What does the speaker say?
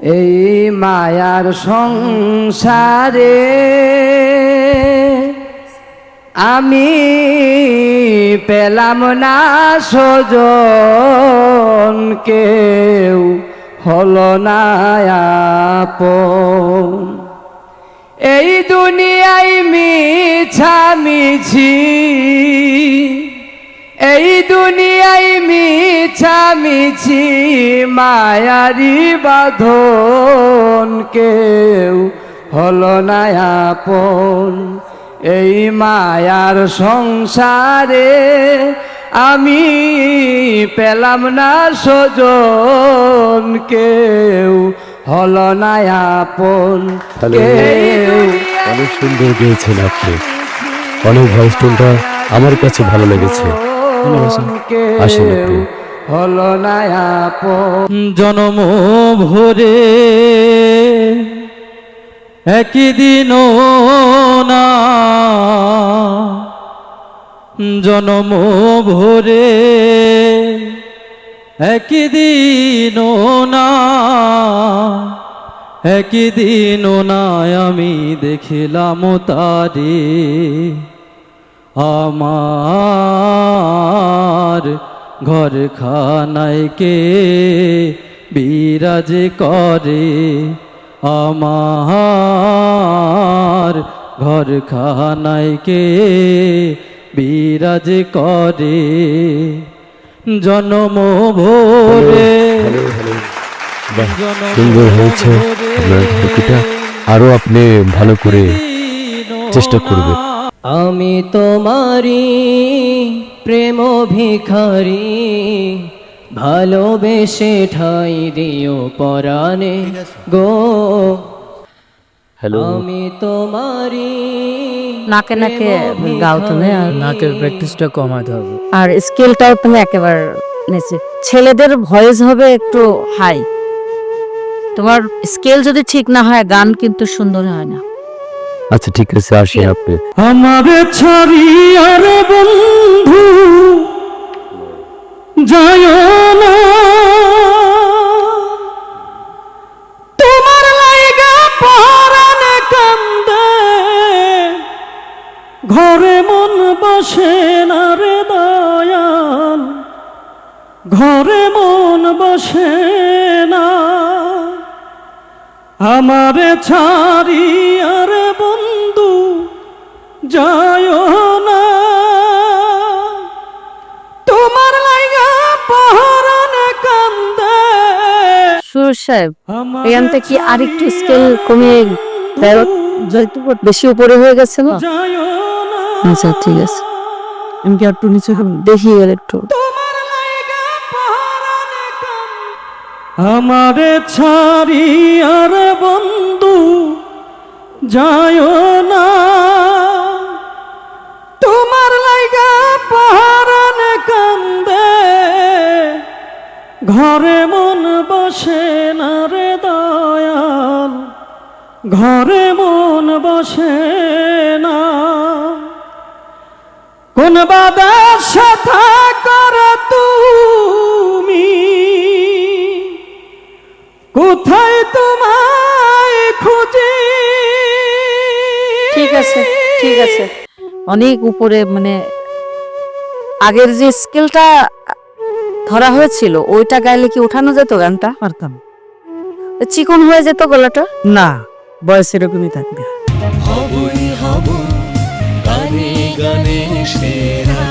এই মায়ার সংসারে আমি পেলাম না সজন কেউ হল না এই দুনিয়ায় মিছামিছি এই দুনিয়ায় মিছা মিছি মায়ারি বাঁধন কেউ হলো না আপন। এই মায়ার সংসারে আমি পেলাম না সজন কেউ হলো না আপন। অনেক সুন্দর গেয়েছেন আপনি। অনেক ভয়েস টোনটা আমার কাছে ভালো লেগেছে। হলো না জনম ভরে। একই দিন না জনম ভরে। একই দিন না একই দিন না আমি দেখিলাম তারে। আমার ঘর খানায় কে বিরাজ করে আমার ঘর খানায় কে বিরাজ করে জনম ভোরে। সুন্দর হয়েছে আপনার আরও আপনি ভালো করে চেষ্টা করবেন আমি তোমারি প্রেম ভিখারি ভালোবেসে ঠাই দিও পরাণে গো। হ্যালো আমি তোমারি নাকে নাকে গাও তুমি আর নাকের প্র্যাকটিসটা কমাতে হবে আর স্কেলটাও তুমি একেবারে নিচে। ছেলেদের ভয়েস হবে একটু হাই তোমার স্কেল যদি ঠিক না হয় গান কিন্তু সুন্দর হয় না। আচ্ছা ঠিক আছে, আসি আপনি। আমারে ছাড়ি আর বন্ধু যায় না। তোমার লাইগা পরানে কান্দে, ঘরে মন বসে না রে দয়াল, ঘরে মন বসে না। আমারে ছাড়ি যায় না। তোমার লাইগা পহরানে কান্দে। সুর সাহেব এখান থেকে কি আরেকটু স্কেল কমিয়ে বেশি উপরে হয়ে গেছে না? আচ্ছা ঠিক আছে। আমি কি একটু নিচে দেখি গেলে একটু। আমারে ছাড়ি আর বন্ধু যায় ঘরে মন বসে না রে দয়াল, ঘরে মন বসে না। কোন বাবার সাথে করে তুমি? কোথায় তোমায় খুঁজি? ঠিক আছে ঠিক আছে। অনেক উপরে মানে আগের যে স্কেলটা ধরা হয়েছিল ওইটা গাইলে কি উঠানো যেত গানটা? পারতাম। চিকন হয়ে যেত গলাটা? না বয়স এরকমই থাকবে। হবই হব গানে গানে সেরা।